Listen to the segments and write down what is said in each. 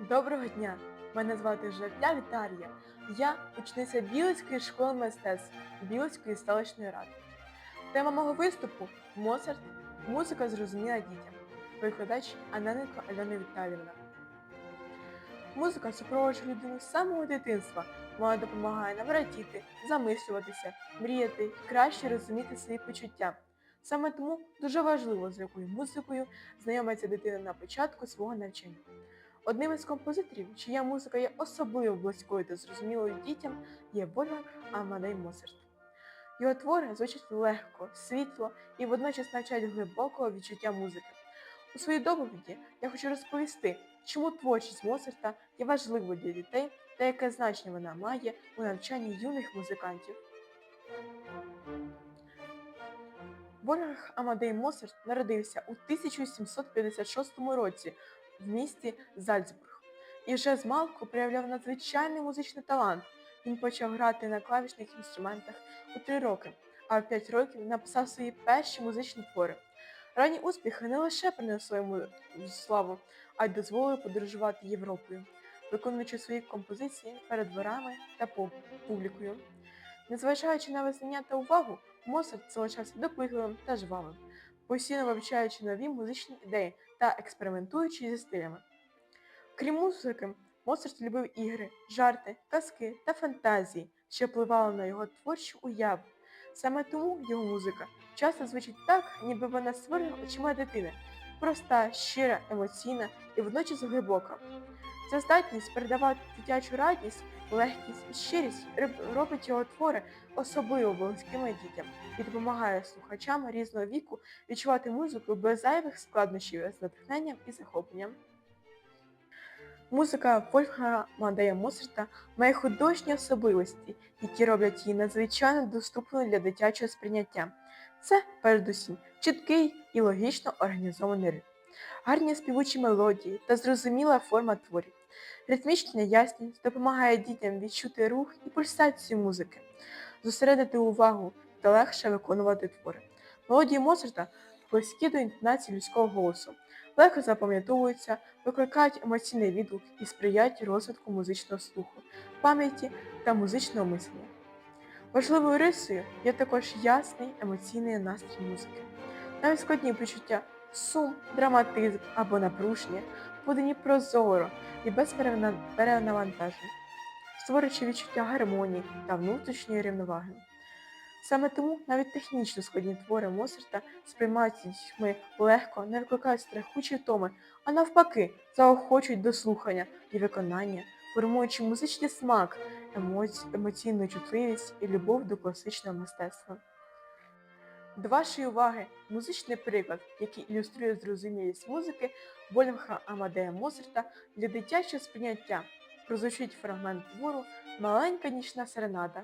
Доброго дня! Мене звати Жертя Віталія. Я учениця Білицької школи мистецтв Білицької селищної ради. Тема мого виступу Моцарт. Музика зрозуміла дітям. Викладач Анененко Альона Віталіївна. Музика супроводжує людину з самого дитинства. Вона допомагає нам радіти, замислюватися, мріяти краще розуміти свої почуття. Саме тому дуже важливо, з якою музикою знайомиться дитина на початку свого навчання. Одним із композиторів, чия музика є особливо близькою та зрозумілою дітям, є Вольфганг Амадей Моцарт. Його твори звучать легко, світло і водночас навчають глибокого відчуття музики. У своїй доповіді я хочу розповісти, чому творчість Моцарта є важливою для дітей та яке значення вона має у навчанні юних музикантів. Вольфганг Амадей Моцарт народився у 1756 році в місті Зальцбург і вже змалку проявляв надзвичайний музичний талант. Він почав грати на клавішних інструментах у три роки, а в п'ять років написав свої перші музичні твори. Ранні успіхи не лише принесли йому славу, а й дозволили подорожувати Європою, виконуючи свої композиції перед дворами та публікою. Незважаючи на визнання та увагу, Моцарт залишався допитливим та жвавим, постійно вивчаючи нові музичні ідеї та експериментуючи зі стилями. Крім музики, Моцарт любив ігри, жарти, казки та фантазії, що впливали на його творчу уяву. Саме тому його музика часто звучить так, ніби вона створена очима дитини, проста, щира, емоційна і водночас глибока. Ця здатність передавати дитячу радість, легкість і щирість робить його твори особливо близькими дітям і допомагає слухачам різного віку відчувати музику без зайвих складнощів з натхненням і захопленням. Музика Вольфганга Мадея Моцарта має художні особливості, які роблять її надзвичайно доступною для дитячого сприйняття. Це, передусім, чіткий і логічно організований ритм, гарні співучі мелодії та зрозуміла форма творів. Ритмічна ясність допомагає дітям відчути рух і пульсацію музики, зосередити увагу та легше виконувати твори. Мелодії Моцарта близькі до інтонації людського голосу, легко запам'ятовуються, викликають емоційний відгук і сприяють розвитку музичного слуху, пам'яті та музичного мислення. Важливою рисою є також ясний емоційний настрій музики. Навіть складні почуття сум, драматизм або напруження подані прозоро і без перенавантажень, створюючи відчуття гармонії та внутрішньої рівноваги. Саме тому навіть технічно складні твори Моцарта сприймаються дітьми легко, не викликають страху чи втоми, а навпаки, заохочують до слухання і виконання, формуючи музичний смак, емоці... емоційну чутливість і любов до класичного мистецтва. До вашої уваги музичний приклад, який ілюструє зрозумілість музики Вольфга Амадея Моцарта для дитячого сприйняття. Прозвучить фрагмент твору Маленька нічна серенада.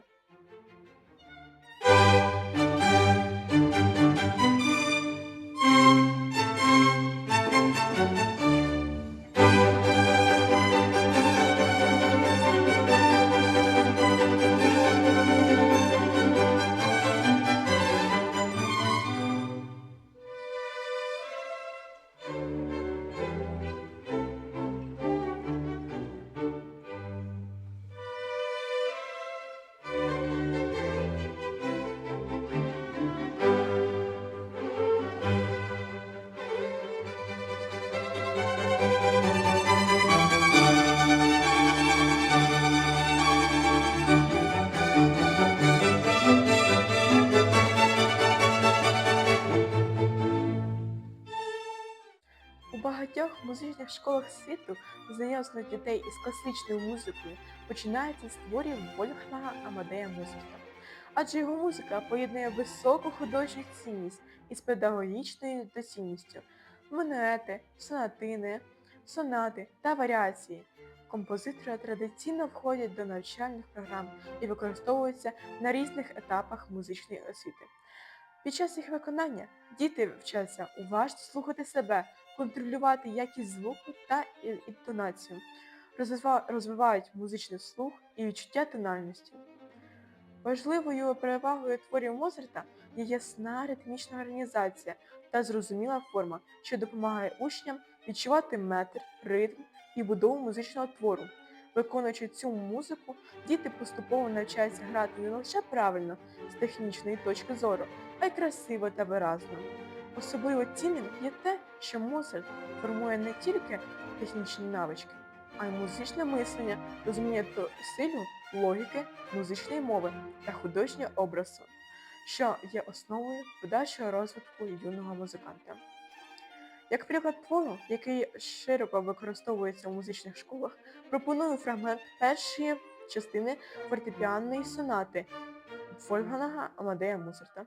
Багатьох школах світу знайомство дітей із класичною музикою починається з творів Вольфганга Амадея Моцарта. Адже його музика поєднує високу художню цінність із педагогічною доцільністю, минуети, сонатини, сонати та варіації. Композитори традиційно входять до навчальних програм і використовуються на різних етапах музичної освіти. Під час їх виконання діти вчаться уважно слухати себе, контролювати якість звуку та інтонацію, розвивають музичний слух і відчуття тональності. Важливою перевагою творів Моцарта є ясна ритмічна організація та зрозуміла форма, що допомагає учням відчувати метр, ритм і будову музичного твору. Виконуючи цю музику, діти поступово навчаються грати не лише правильно з технічної точки зору, а й красиво та виразно. Особливо цінним є те, що Моцарт формує не тільки технічні навички, а й музичне мислення, розуміння то силю логіки, музичної мови та художнього образу, що є основою подальшого розвитку юного музиканта. Як приклад твору, який широко використовується у музичних школах, пропоную фрагмент першої частини фортепіанної сонати Вольфганга Амадея Моцарта.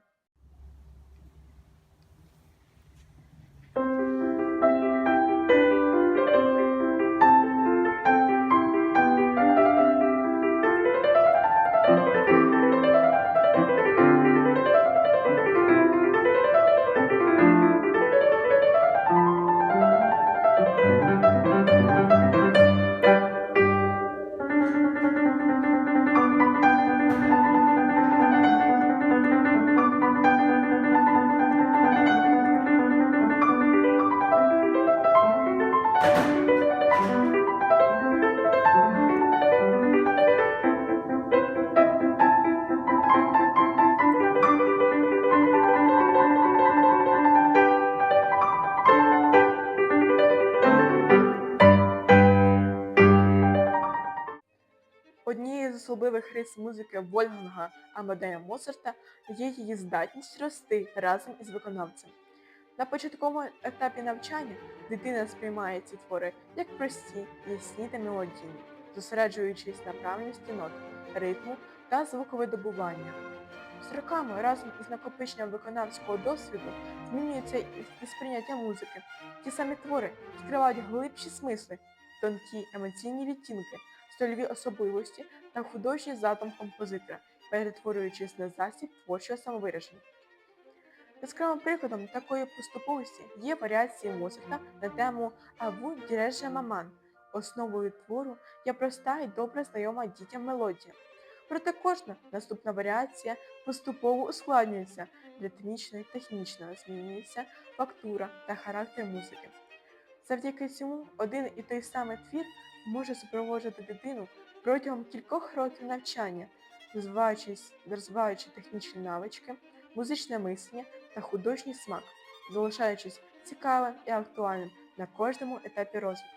З рис музики Вольфганга Амадея Моцарта є її здатність рости разом із виконавцем. На початковому етапі навчання дитина сприймає ці твори як прості, ясні та мелодійні, зосереджуючись на правильності нот, ритму та звуковидобування. З роками разом із накопиченням виконавського досвіду змінюється і сприйняття музики. Ті самі твори відкривають глибші смисли, тонкі емоційні відтінки, стильові особливості та художній задум композитора, перетворюючись на засіб творчого самовираження. Яскравим прикладом такої поступовості є варіації Моцарта на тему Аву діреже маман. Основою твору є проста і добре знайома дітям мелодія. Проте кожна наступна варіація поступово ускладнюється, ритмічно і технічно змінюється фактура та характер музики. Завдяки цьому один і той самий твір може супроводжувати дитину протягом кількох років навчання, розвиваючи технічні навички, музичне мислення та художній смак, залишаючись цікавим і актуальним на кожному етапі розвитку.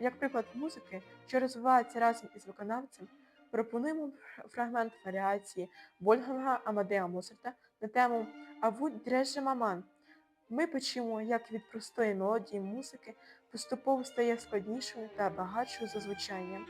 Як приклад музики, що розвивається разом із виконавцем, пропонуємо фрагмент варіації Вольфганга Амадеа Моцарта на тему Аву дреже маман. Ми почуємо, як від простої мелодії музики поступово стає складнішою та багатшою за звучання.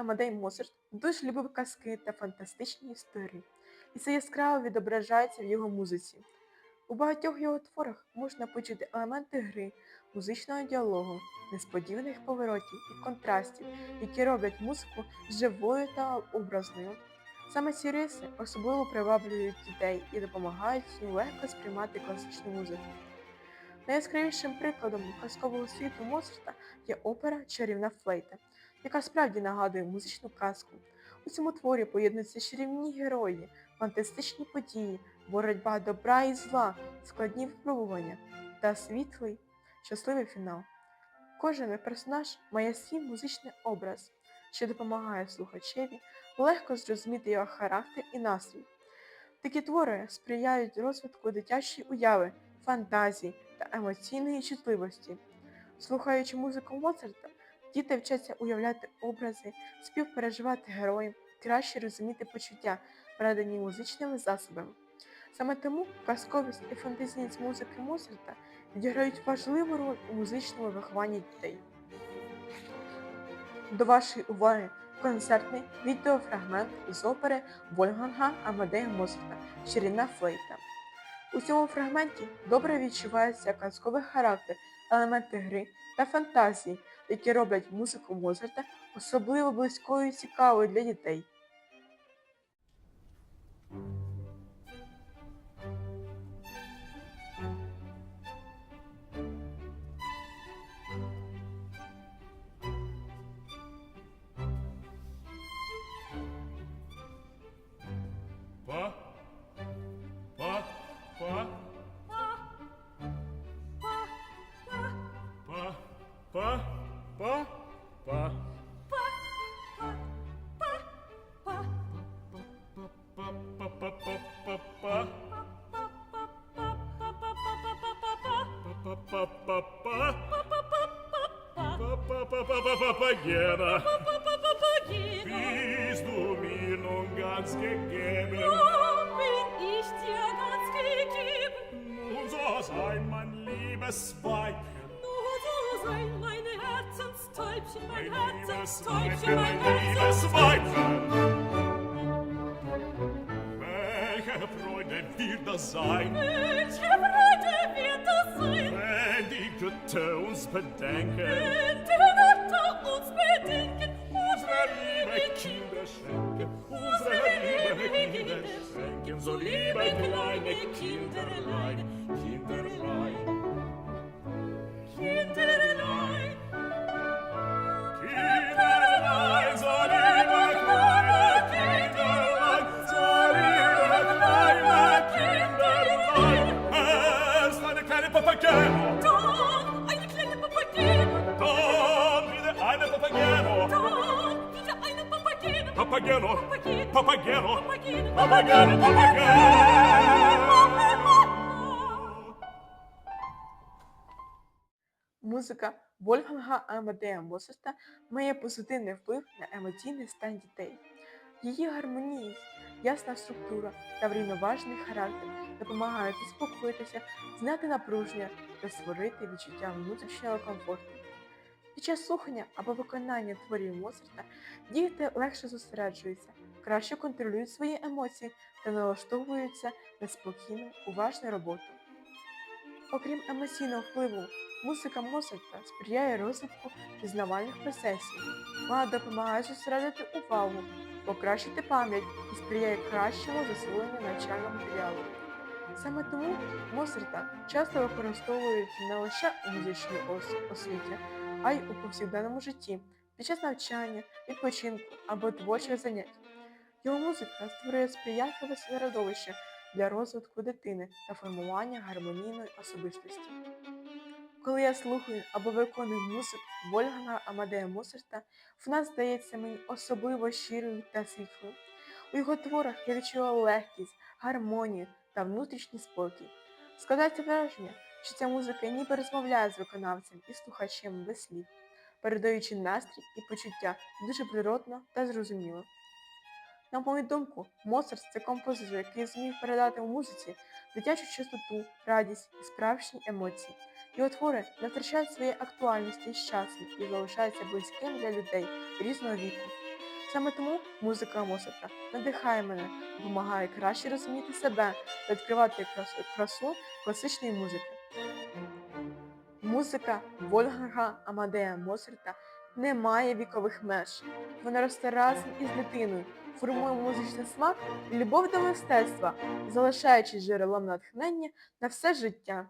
Амадей Моцарт дуже любив казки та фантастичні історії, і це яскраво відображається в його музиці. У багатьох його творах можна почути елементи гри, музичного діалогу, несподіваних поворотів і контрастів, які роблять музику живою та образною. Саме ці риси особливо приваблюють дітей і допомагають їм легко сприймати класичну музику. Найяскравішим прикладом казкового світу Моцарта є опера Чарівна флейта, яка справді нагадує музичну казку. У цьому творі поєднуються чарівні герої, фантастичні події, боротьба добра і зла, складні випробування та світлий, щасливий фінал. Кожен персонаж має свій музичний образ, що допомагає слухачеві легко зрозуміти його характер і настрій. Такі твори сприяють розвитку дитячої уяви, фантазії та емоційної чутливості. Слухаючи музику Моцарта, діти вчаться уявляти образи, співпереживати героїв, краще розуміти почуття, передані музичними засобами. Саме тому казковість і фантазійність музики Моцарта відіграють важливу роль у музичному вихованні дітей. До вашої уваги концертний відеофрагмент з опери Вольфганга Амадея Моцарта Чарівна флейта. У цьому фрагменті добре відчувається казковий характер, елементи гри та фантазії, які роблять музику Моцарта особливо близькою і цікавою для дітей. Papagena. Bist du mir nun ganz gegeben? Ja, bin ich dir ganz gegeben. Nun so sei mein liebes Weib. Nun so sei meine Herzenstäubchen, mein Herzenstäubchen, mein Herzenstäubchen. wird das sein? Welche Freude wird das sein? Wenn die Götter uns bedenken. Wenn die Götter uns bedenken. Unsere liebe Kinder schenken. Unsere liebe Kinder schenken. So liebe kleine Kinderlein. Kinderlein. Kinderlein. Papageno, Papageno, Papageno. Музика Вольфганга Амадея Моцарта має позитивний вплив на емоційний стан дітей. Її гармонійність, ясна структура та врівноважений характер допомагають заспокоїтися, зняти напруження та створити відчуття внутрішнього комфорту. Під час слухання або виконання творів Моцарта діти легше зосереджуються, краще контролюють свої емоції та налаштовуються на спокійну, уважну роботу. Окрім емоційного впливу, музика Моцарта сприяє розвитку пізнавальних процесів. Вона допомагає зосередити увагу, покращити пам'ять і сприяє кращому засвоєнню навчального матеріалу. Саме тому Моцарта часто використовують не лише у музичній ос- освіті, а й у повсякденному житті, під час навчання, відпочинку або творчих занять. Його музика створює сприятливе середовище для розвитку дитини та формування гармонійної особистості. Коли я слухаю або виконую музику Вольфганга Амадея Моцарта, вона здається мені особливо щирою та світлою. У його творах я відчуваю легкість, гармонію та внутрішній спокій. Складається враження, що ця музика ніби розмовляє з виконавцем і слухачем без слів, передаючи настрій і почуття дуже природно та зрозуміло. На мою думку, Моцарт це композитор, який зміг передати у музиці дитячу чистоту, радість і справжні емоції. Його твори не втрачають своєї актуальності з часом і залишаються близьким для людей різного віку. Саме тому музика Моцарта надихає мене, допомагає краще розуміти себе та відкривати красу, красу класичної музики. Музика Вольфганга Амадея Моцарта не має вікових меж. Вона росте разом із дитиною, формує музичний смак і любов до мистецтва, залишаючись джерелом натхнення на все життя.